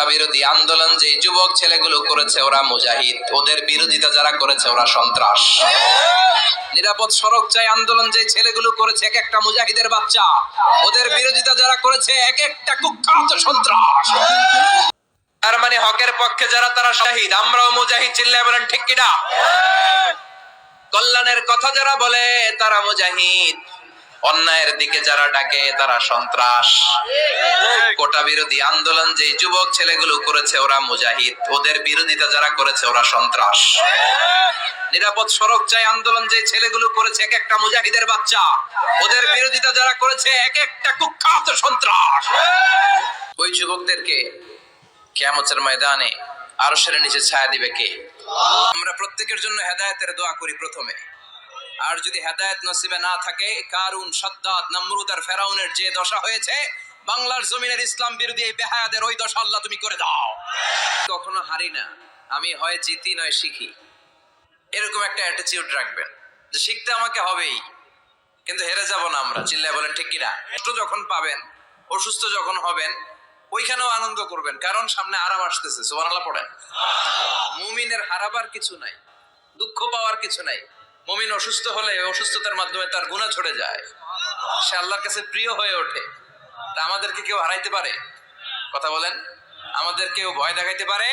কোটা বিরোধী আন্দোলন যে যুবক ছেলেগুলো করেছে ওরা মুজাহিদ। ওদের বিরোধিতা যারা করেছে ওরা সন্ত্রাস। নিরাপদ সড়ক চাই আন্দোলন যে ছেলেগুলো করেছে এক একটা মুজাহিদের বাচ্চা। ওদের বিরোধিতা যারা করেছে এক একটা কুখ্যাত সন্ত্রাস। তার মানে হকের পক্ষে যারা তারা শাহিদ আমরাও মুজাহিদ চিল্লায় বলেন, ঠিক কিনা? কল্যাণের কথা যারা বলে তারা মুজাহিদ। অন্যায়ের দিকে যারা ডাকে তারা সন্ত্রাস। কোটা বিরোধী আন্দোলন যে যুবক ছেলেগুলো করেছে ওরা মুজাহিদ। ওদের বিরোধিতা যারা করেছে ওরা সন্ত্রাস। নিরাপদ সড়ক চাই আন্দোলন যে ছেলেগুলো করেছে এক একটা মুজাহিদের বাচ্চা। ওদের বিরোধিতা যারা করেছে এক একটা কুখ্যাত সন্ত্রাস। ওই যুবকদেরকে কেয়ামতের ময়দানে আরও সেরে নিচে ছায়া দিবে কে? আমরা প্রত্যেকের জন্য হেদায়তের দোয়া করি প্রথমে। আর যদি হেদায়েত নসিবে না থাকে, কারুন, সাদ্দাত, নমরুদ আর ফেরাউনের যে দশা হয়েছে, বাংলার জমিনের ইসলাম বিরোধী এই বেহায়াদের ওই দশা আল্লাহ তুমি করে দাও। কখনো হারি না। আমি হয় জিতি নয় শিখি। এরকম একটা অ্যাটিটিউড রাখবেন যে শিখতে আমাকে হবেই, কিন্তু হেরে যাব না আমরা। চিল্লায় বলেন, ঠিক কিনা কষ্ট যখন পাবেন, অসুস্থ যখন হবেন, ওইখানেও আনন্দ করবেন। কারণ সামনে আরাম আসতেছে, সুবহানাল্লাহ পড়েন। মুমিনের হারাবার কিছু নাই, দুঃখ পাওয়ার কিছু নাই। মুমিন অসুস্থ হলে অসুস্থতার মাধ্যমে তার গুণা ঝরে যায়। সে আল্লাহর কাছে প্রিয় হয়ে ওঠে। তা আমাদেরকে কেউ হারাইতে পারে? কথা বলেন। আমাদের কেউ ভয় দেখাইতে পারে?